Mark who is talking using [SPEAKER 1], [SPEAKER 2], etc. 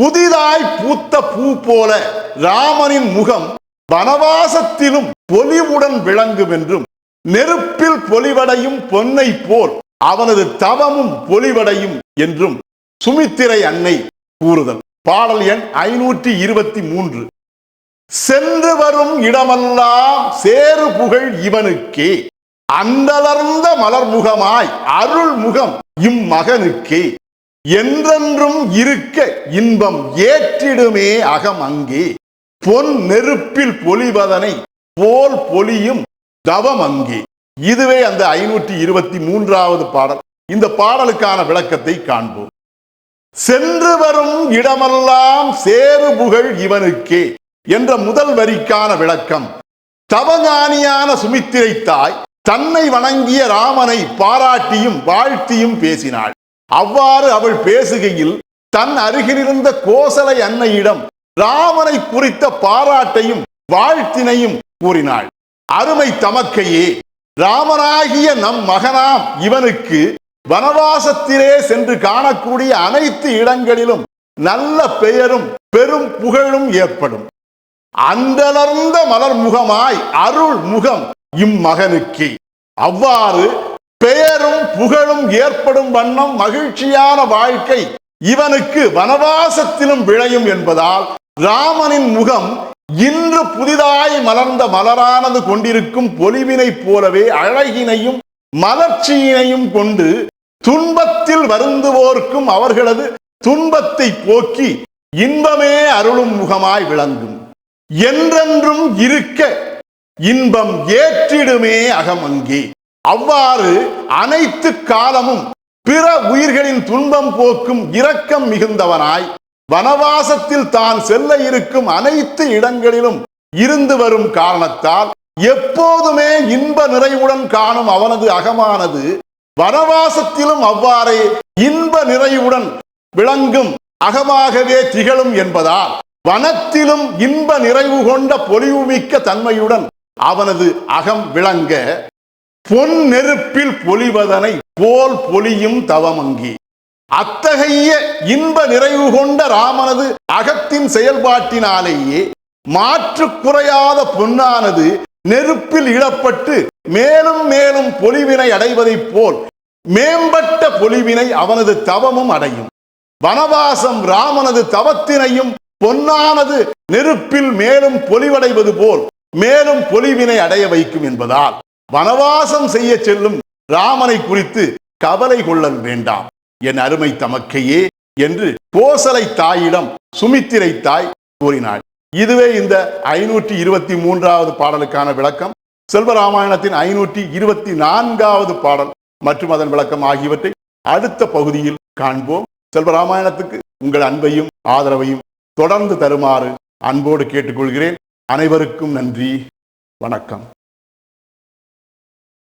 [SPEAKER 1] புதிதாய் பூத்த பூ போல ராமனின் முகம் வனவாசத்திலும் பொலிவுடன் விளங்கும் என்றும் நெருப்பில் பொலிவடையும் பொன்னை போல் அவனது தவமும் பொலிவடையும் என்றும் சுமித்திரை அன்னை கூறுதல். பாடல் எண் ஐநூற்றி இருபத்தி மூன்று. சென்று வரும் இடமெல்லாம் சேறு புகழ் இவனுக்கே. அந்தளர்ந்த மலர்முகமாய் அருள் முகம் இம்மகனுக்கே. என்றென்றும் இருக்க இன்பம் ஏற்றிடுமே அகம் அங்கே. பொன் நெருப்பில் பொலிவதனை போல் பொலியும் தவம் அங்கே. இதுவே அந்த ஐநூற்றி இருபத்தி மூன்றாவது பாடல். இந்த பாடலுக்கான விளக்கத்தை காண்போம். சென்று வரும் இடமெல்லாம் சேரு புகழ் இவனுக்கே என்ற முதல் வரிக்கான விளக்கம். தவஞானியான சுமித்திரை தாய் தன்னை வணங்கிய ராமனை பாராட்டியும் வாழ்த்தியும் பேசினாள். அவ்வாறு அவள் பேசுகையில் தன் அருகிலிருந்த கோசலை அன்னையிடம் ராமனை குறித்த பாராட்டையும் வாழ்த்தினையும் கூறினாள். அருமை தமக்கையே ராமனாகிய நம் மகனாம் இவனுக்கு வனவாசத்திலே சென்று காணக்கூடிய அனைத்து இடங்களிலும் நல்ல பெயரும் பெரும் புகழும் ஏற்படும். அந்தளர்ந்த மலர் முகமாய் அருள் முகம் இம்மகனுக்கே. அவ்வாறு பெயரும் புகழும் ஏற்படும் வண்ணம் மகிழ்ச்சியான வாழ்க்கை இவனுக்கு வனவாசத்திலும் விளையும் என்பதால் ராமனின் முகம் இன்று புதிதாய் மலர்ந்த மலரானது கொண்டிருக்கும் பொலிவினைப் போலவே அழகினையும் மலர்ச்சியினையும் கொண்டு துன்பத்தில் வருந்துவோர்க்கும் அவர்களது துன்பத்தை போக்கி இன்பமே அருளும் முகமாய் விளங்கும். என்றென்றும் இருக்க இன்பம் ஏற்றிடுமே அகமங்கே. அவ்வாறு அனைத்து காலமும் பிற உயிர்களின் துன்பம் போக்கும் இரக்கம் மிகுந்தவனாய் வனவாசத்தில் தான் செல்ல இருக்கும் அனைத்து இடங்களிலும் இருந்து வரும் காரணத்தால் எப்போதுமே இன்ப நிறைவுடன் காணும் அவனது அகமானது வனவாசத்திலும் அவ்வாறே இன்ப நிறைவுடன் விளங்கும் அகமாகவே திகழும் என்பதால் வனத்திலும் இன்ப நிறைவு கொண்ட பொலிவுமிக்க தன்மையுடன் அவனது அகம் விளங்க பொன் நெருப்பில் பொலிவதனை போல் பொலியும் தவமங்கி. அத்தகைய இன்ப நிறைவு கொண்ட ராமனது அகத்தின் செயல்பாட்டினாலேயே மாற்று குறையாத பொன்னானது நெருப்பில் இடப்பட்டு மேலும் மேலும் பொலிவினை அடைவதைப் போல் மேம்பட்ட பொலிவினை அவனது தவமும் அடையும். வனவாசம் ராமனது தவத்தினையும் பொன்னானது நெருப்பில் மேலும் பொலிவடைவது போல் மேலும் பொலிவினை அடைய வைக்கும் என்பதால் வனவாசம் செய்ய செல்லும் ராமனை குறித்து கவலை கொள்ளல் வேண்டாம். என் அருமை தமக்கையே என்று கோசலை தாயிடம் சுமித்திரை தாய் கூறினாள். இதுவே இந்த ஐநூற்றி இருபத்தி மூன்றாவது பாடலுக்கான விளக்கம். செல்வராமாயணத்தின் ஐநூற்றி இருபத்தி நான்காவது பாடல் மற்றும் அதன் விளக்கம் ஆகியவற்றை அடுத்த பகுதியில் காண்போம். செல்வராமாயணத்துக்கு உங்கள் அன்பையும் ஆதரவையும் தொடர்ந்து தருமாறு அன்போடு கேட்டுக்கொள்கிறேன். அனைவருக்கும் நன்றி. வணக்கம்.